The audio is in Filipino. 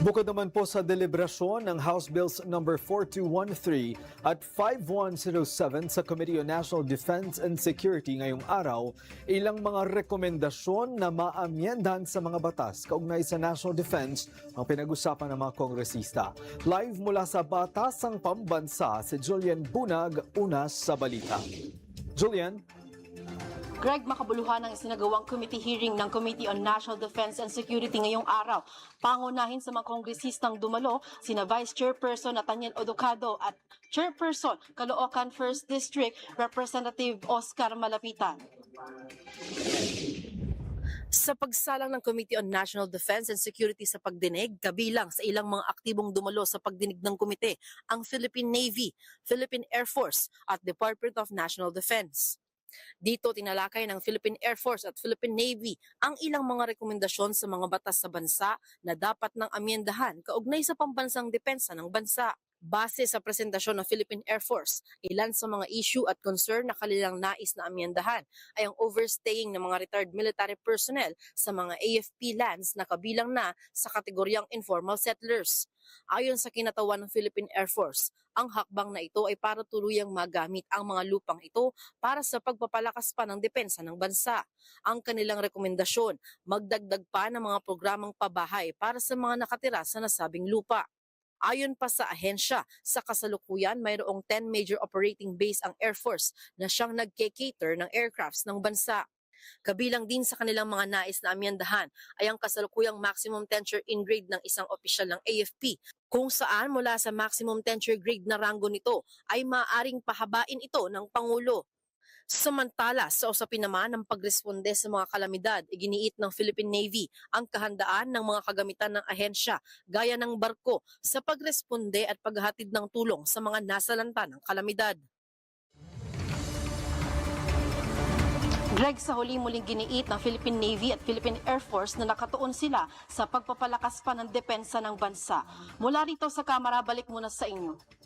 Bukod naman po sa deliberasyon ng House Bills number 4213 at 5107 sa Committee on National Defense and Security ngayong araw, ilang mga rekomendasyon na maamyendahan sa mga batas kaugnay sa national defense ang pinag-usapan ng mga kongresista. Live mula sa Batasang Pambansa, si Julian Bunag, una sa balita. Julian? Greg, makabuluhan ang isinagawang committee hearing ng Committee on National Defense and Security ngayong araw. Pangunahin sa mga kongresistang dumalo, sina Vice Chairperson Nathaniel Odocado at Chairperson Caloocan 1st District Representative Oscar Malapitan. Sa pagsalang ng Committee on National Defense and Security sa pagdinig, kabilang sa ilang mga aktibong dumalo sa pagdinig ng komite, ang Philippine Navy, Philippine Air Force at Department of National Defense. Dito tinalakay ng Philippine Air Force at Philippine Navy ang ilang mga rekomendasyon sa mga batas sa bansa na dapat nang amyendahan kaugnay sa pambansang depensa ng bansa. Base sa presentasyon ng Philippine Air Force, ilan sa mga issue at concern na kanilang nais na amyendahan ay ang overstaying ng mga retired military personnel sa mga AFP lands na kabilang na sa kategoryang informal settlers. Ayon sa kinatawan ng Philippine Air Force, ang hakbang na ito ay para tuluyang magamit ang mga lupang ito para sa pagpapalakas pa ng depensa ng bansa. Ang kanilang rekomendasyon, magdagdag pa ng mga programang pabahay para sa mga nakatira sa nasabing lupa. Ayon pa sa ahensya, sa kasalukuyan mayroong 10 major operating base ang Air Force na siyang nagke-cater ng aircrafts ng bansa. Kabilang din sa kanilang mga nais na amyendahan ay ang kasalukuyang maximum tenure in grade ng isang opisyal ng AFP kung saan mula sa maximum tenure grade na ranggo nito ay maaring pahabain ito ng Pangulo. Samantala, sa usapin naman ng pagresponde sa mga kalamidad, iginiit ng Philippine Navy ang kahandaan ng mga kagamitan ng ahensya gaya ng barko sa pagresponde at paghatid ng tulong sa mga nasalanta ng kalamidad. Greg, sa huli muling giniit ng Philippine Navy at Philippine Air Force na nakatuon sila sa pagpapalakas pa ng depensa ng bansa. Mula rito sa Kamara, balik muna sa inyo.